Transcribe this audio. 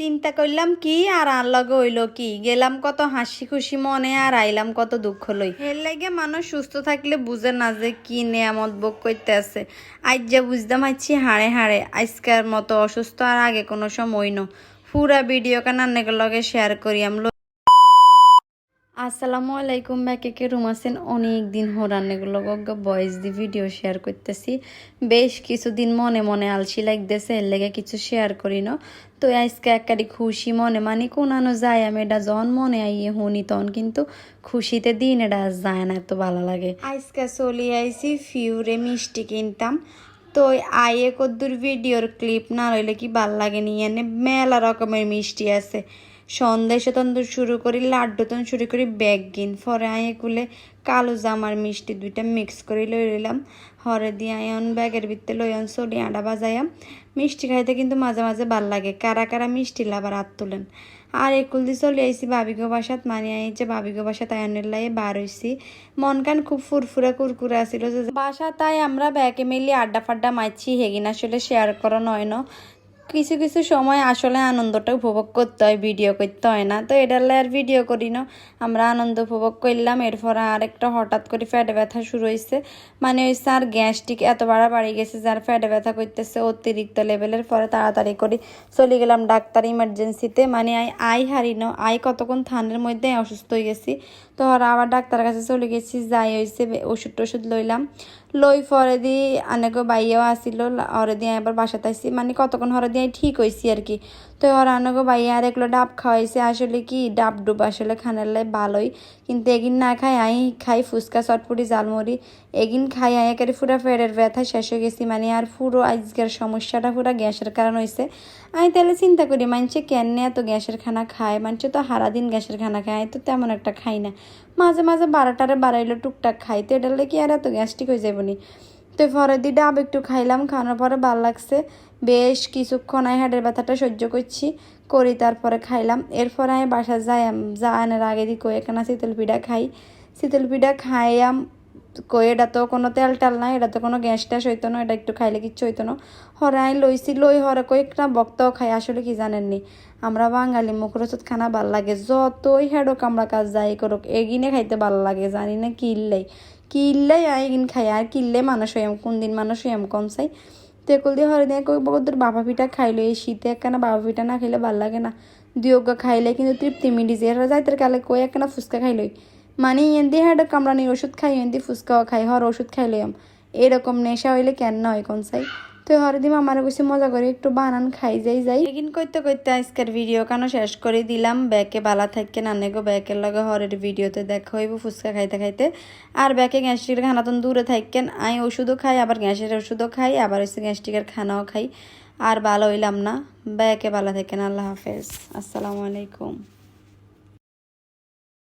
চিন্তা করলাম, কি আর আর লগে হইল কি? গেলাম কত হাসি খুশি মনে আর আইলাম কত দুঃখ লই। এর লাগে মানুষ সুস্থ থাকলে বুঝে না যে কি নেয়ামত ভোগ করতে আছে আজ যে বুঝতাম আছি হাড়ে হাড়ে, আজকের মতো অসুস্থ আর আগে কোনো সময় ন পুরা ভিডিও কান লগে শেয়ার করি আমি আসসালামু আলাইকুম, ব্যাকে কে রুম আছেন। অনেক দিন হরান্নেগুলো বয়েস দি ভিডিও শেয়ার করতেছি। বেশ কিছুদিন মনে মনে আলসি লাগতেছে, এর লেগে কিছু শেয়ার করি না। তো আজকে একারি খুশি মনে মানে কোনানো যায় আমি, এটা যখন মনে আইয়ে শুনি তখন কিন্তু খুশিতে দিন এটা যায় না, এত ভালো লাগে। আজকে চলি আইসি ফিউরে মিষ্টি কিনতাম। তো আয়ে কদ্দুর ভিডিওর ক্লিপ না রইলে কি ভালো লাগে নি, এনে মেলা রকমের মিষ্টি আছে। সন্দেশ তন্দ শুরু করি, লাড্ডু তন শুরু করি, ব্যাগ গিন পরে আয়ে কুলে কালো জামার মিষ্টি দুইটা মিক্স করে লই লইলাম। হরে দিয়ে আয়ন, ব্যাগের ভিতরে লইয়ন চলি আডা বাজাইয়াম মিষ্টি খাইতে কিন্তু মাঝে মাঝে ভালো লাগে, কারা কারা মিষ্টি লাবার হাত তুলেন। আর একুল দিয়ে চলে আইসি বাবিগো বাসাত, মানি আইছে বাবিগো বাসাত আয়নের লাই বার হইছি। মন কান খুব ফুরফুরা কুরকুরে আসিল যে বাসা তাই আমরা ব্যাগে মিলি আড্ডা ফাড্ডা মারছি হেগিন আসলে শেয়ার করা নয় না। কিছু কিছু সময় আসলে আনন্দটা উপভোগ করতে হয় ভিডিও করতে হয় না। তো এটার আর ভিডিও করি না। আমরা আনন্দ উপভোগ করলাম, এরপর আর একটা হঠাৎ করে ফ্যাটে ব্যথা শুরু হয়েছে মানে হয়েছে আর গ্যাসটিক এত বাড়া বাড়ি গেছে যার ফ্যাটে ব্যথা করতেছে, অতিরিক্ত লেভেলের পরে তাড়াতাড়ি করে চলে গেলাম ডাক্তার ইমার্জেন্সিতে মানে আই আই হারিন আই কতক্ষণ থানের মধ্যে অসুস্থ হয়ে গেছি। তো আবার ডাক্তারের কাছে চলে গেছি, যাই হয়েছে ওষুধ টষুধ লইলাম। লই পরে দি অনেক বাইয়াও আসিল হরে দিয়ে এবার বাসাতে আসছি মানে কতক্ষণ হরে দিয়ে ঠিক হয়েছি আর কি তো ওর অনেক বাইয়া আর এগুলো ডাব খাওয়াইছে। আসলে কি ডাব ডুব আসলে খানার লাই ভালোই। কিন্তু এগিন না খাই, আই খাই ফুচকা, চটপুটি জালমুড়ি এগিন খাই, আই একেবারে পুরা ফেরের ব্যথা শেষ হয়ে গেছি। মানে আর পুরো আজকের সমস্যাটা পুরো গ্যাসের কারণ হয়েছে আমি তাহলে চিন্তা করি, মানছে কেন এত গ্যাসের খানা খায়? মানছে তো সারাদিন গ্যাসের খানা খায়। তো তেমন একটা খাই না। মাঝে মাঝে বারোটারে বাড়াইলো টুকটাক খাই তো এটা কি আর এত গ্যাস্ট্রিক হয়ে যাবনি তো পরের দিন ডাব একটু খাইলাম, খাওয়ানোর পরে ভালো লাগছে। বেশ কিছুক্ষণ আমি হাটের ব্যথাটা সহ্য করছি, করি তারপরে খাইলাম। এরপরে আমি বাসা যাই যা আনার আগে দিকে একখানা শীতল পিঠা খাই। শীতল পিঠা খাইয়াম কই, এটা তো কোনো তেল টাল নাই, এটা তো কোনো গ্যাস ট্যাস হইতো না, এটা একটু খাইলে কিচ্ছু হইতো না। হরে আই লইছি, লই হরে কয়েকটা বক্ত খাই আসলে কি জানেননি? আমরা বাঙালি মুখরোচত খানা ভালো লাগে, যতই হেডক আমরা কাজ যাই করুক, এগিনে খাইতে ভালো লাগে, জানি না কিল্লাই কিল্লাই এগিন খাই, আর কিল্লে মানুষ হইয়াম, কোন দিন মানুষ হইয়াম কম চাই। তেকুল দিয়ে হরে দিয়ে কই বকদুর বাবা পিঠা খাইলো, এই শীতে একখানা বাবা পিঠা না খাইলে ভালো লাগে না। দিয়োগা খাইলে কিন্তু তৃপ্তি মিডি যে যাইতে কালে কই একখানা ফুচকা খাইলই। মানে এন্দি হাডে কামড়ানি ওষুধ খাই এন্দি ফুচকাও খাই, হর ওষুধ খাই খাইলাম এরকম নেশা হইলে কেন নয় কোন চাই? তো হরে দিম আমার কাছে মজা করে, একটু বানান, খাই, যাই যাই। এগিন করতে করতে আজকের ভিডিও কেন শেষ করে দিলাম, ব্যাকে বালা থাককে নানে গো ব্যাকের লগে হরের ভিডিওতে দেখা হইব ফুচকা খাইতে খাইতে। আর ব্যাকে গ্যাস্ট্রিকের খানা তো দূরে থাকেন আমি ওষুধও খাই, আবার গ্যাসের ওষুধও খাই, আবার হচ্ছে গ্যাস্ট্রিকের খানাও খাই। আর ভালো হইলাম না, ব্যাকে বালা থাকেন আল্লাহ হাফেজ। আসসালামু আলাইকুম।